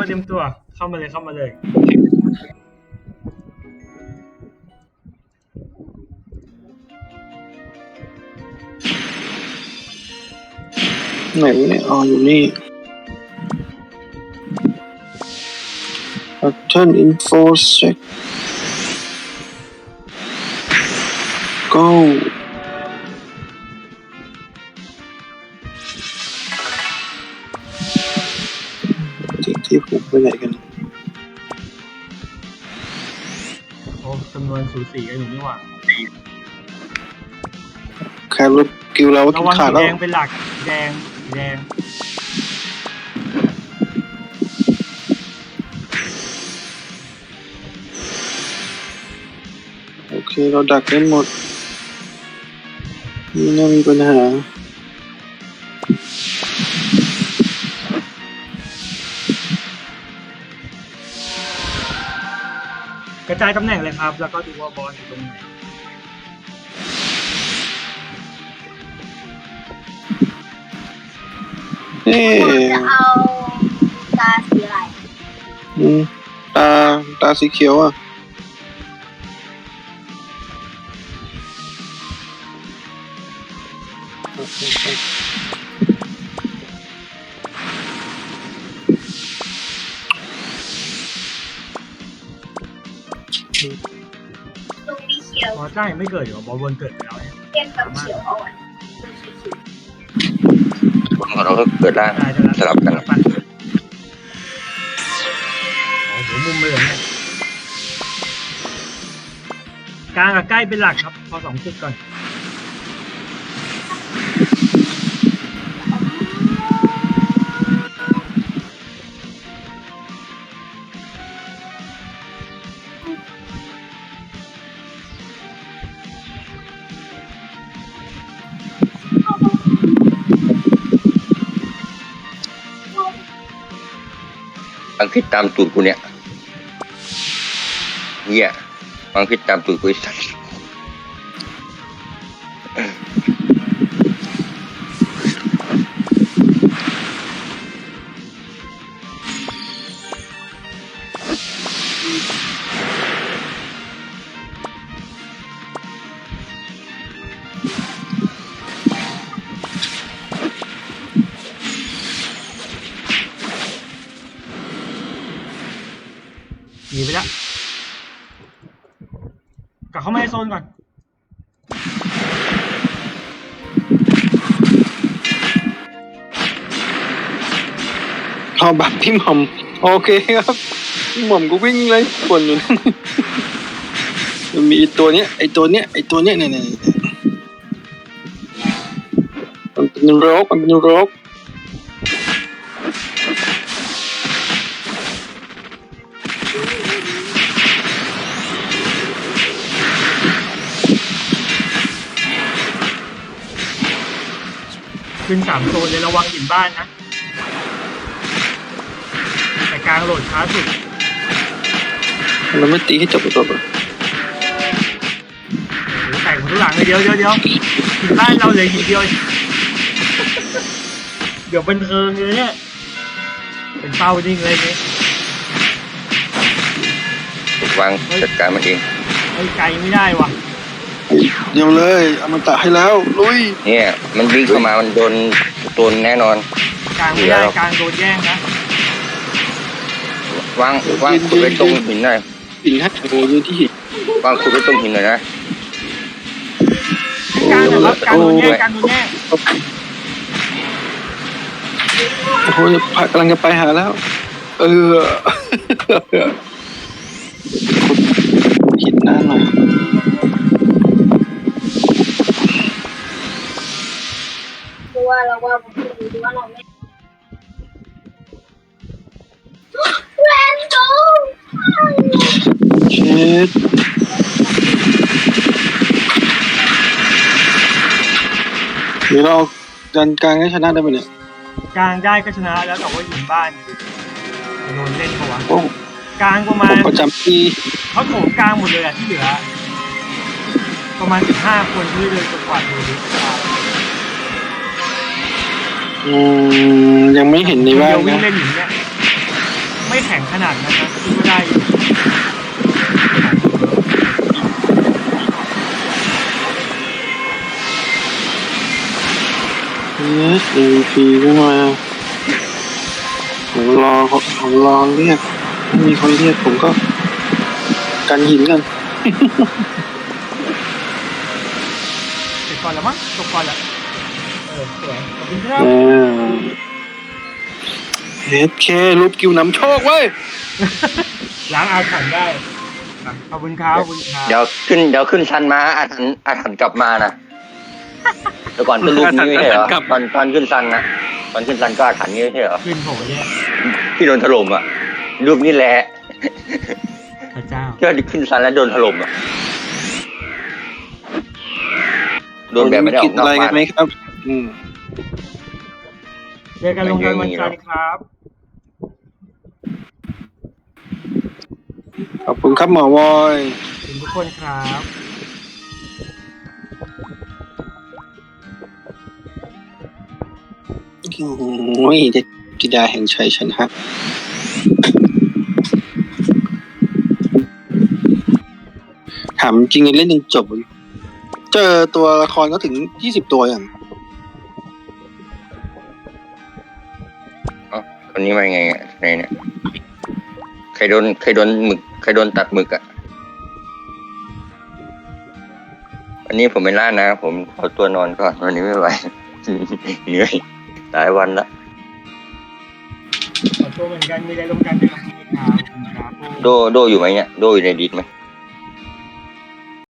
ตัวเตรียมตัว เข้ามาเลยเข้ามาเลยไหนวะเนี่ยอ๋ออยู่นี่ Pattern info check go ที่ที่ผมไปไหนกัน โอ้จำนวนสูสีกันอยู่นี่หว่าแครถกิวเราว่าระกินวังขาดสีแล้วแดงเป็นหลักสีแดงสีแดงโอเคเราดักได้หมดไม่น่ามีปัญหา กระจายตำแหน่งเลยครับ แล้วก็ดูว่าบอลอยู่ตรงไหนเอ๊ผมะจะเอาตาสีอะไร อืมตาตาสีเขียวอะ ตรงนี้เขียวบอลจ้ายังไม่เกิดอยู่บอลบนเกิดไปแล้วเนี่ยเข้มกับเขียวอ่อนตรงสีเขียวของเราก็เกิดล่างได้จะสลับกันปันโอ้โหมุมเหลืองเนี่ยกลางกับใกล้เป็นหลักครับ พอสองจุดก่อน อังคิดตามตูดกูเนี่ยเหี้ยอังคิดตามตูดกูไอ้สัส หนีไปแล้วกลับเข้ามาในโซนก่อนรอบัตรพี่หม่อมโอเคครับพี่หม่อมก็วิ่งไล่ฝนอยู่นั่นมันมีตัวเนี้ยไอตัวเนี้ยไอตัวเนี้ยเนี่ยเนี่ยเนี่ยมันเป็นโรคมันเป็นโรค ขึ้นสามโซนเลยระวังหินบ้านนะ แต่กลางโหลดช้าสุดมันไม่ตีให้จบจบอะโอ้โหแตกหมดทุกหลังเลยเดี๋ยวเดี๋ยวเดี๋ยวหินบ้านเราเหลือหินเดียว เดี๋ยวบันเทิงเลยเนี่ย เป็นเป้าจริงเลยเนี่ยวางจัดการมันเองไอ้ไกลไม่ได้ว่ะ เดี๋ยวเลยเอามันตะให้แล้วลุยเนี่ยมันวิ่งเข้ามามันโดนโดนแน่นอน กลางไม่ได้กลางโดนแย่งนะวางวางขุดไว้ตรงหินหน่อยหินให้โอ้ยที่หินวางขุดไว้ตรงหินหน่อยนะกลางนะครับกลางโดนแย่งกลางโดนแย่งโอ้โหผักกำลังจะไปหาแล้ว เออหินหน้าหน่อย ว่าเราว่าผมดูว่าเราไม่แรนโดเช็ดเดี๋ยวเราดันกลางให้ชนะได้ไหมเนี่ยกลางได้ก็ชนะแล้วแต่ว่าหินบ้านโดนเล่นเขาวะโอ้กลางประผมาณมประจำที่เขาโถมกลางหมดเลยอะที่เหลือ ประมาณสิบห้าคนที่เดินจนกว่าดูดิ อืมยังไม่เห็นในเดีบ้านยววิ่งนะเล่นหินเนี่ยไม่ขนาดนั้นนะคิดว่าได้อยู่เอสเอ็มพีก็มาผมรอผมรอเรียกถ้ามีคนเรียกผมก็กันหินกันเสร็จก่อนแล้วมั้งจบก่อนแล้วเออ สวยขอบคุณครับเออเอสเครูปกิวนำโชคเว้ยล้างอาถรรพ์ได้อะขอบคุณครับขอบคุณครับเดี๋ยวขึ้นเดี๋ยวขึ้นชันมาอาถรรพ์อาถรรพ์กลับมานะแต่ก่อนก็รูปนี้ไม่ใช่เหรอตอนตอนขึ้นชันนะตอนขึ้นชันก็อาถรรพ์นี้ไม่ใช่เหรอขึ้นโผล่แย่ที่โดนถล่มอะ รูปนี้แหละพระเจ้าที่ว่าขึ้นชันแล้วโดนถล่มอะโดนแบบไม่ได้ออกนอกอะไรกับ้านนไหมครับ อืม เจอกันลงกันวันจันทร์ครับ ขอบคุณครับหมอวอยขอบคุณทุกคนครับ โอ้ยเด็กจิดาแห่งชัยชนะถามจริงๆเล่นจนจบ เจอตัวละครก็ถึงยี่สิบตัวอย่าง คนนี้มาไงอะในเนี่ยใครโดนใครโดนหมึกใครโดนตัดหมึกอะวันนี้ผมไม่ล่านะ ผมขอตัวนอนก่อนวันนี้ไม่ไหวเหนื่อยหลายวันละขอตัวเหมือนกันมีอะไรลงกันเป็นคำนี้ครับขอบคุณครับโดโดอยู่ไหมเนี่ยโดอยู่ในดิสไหม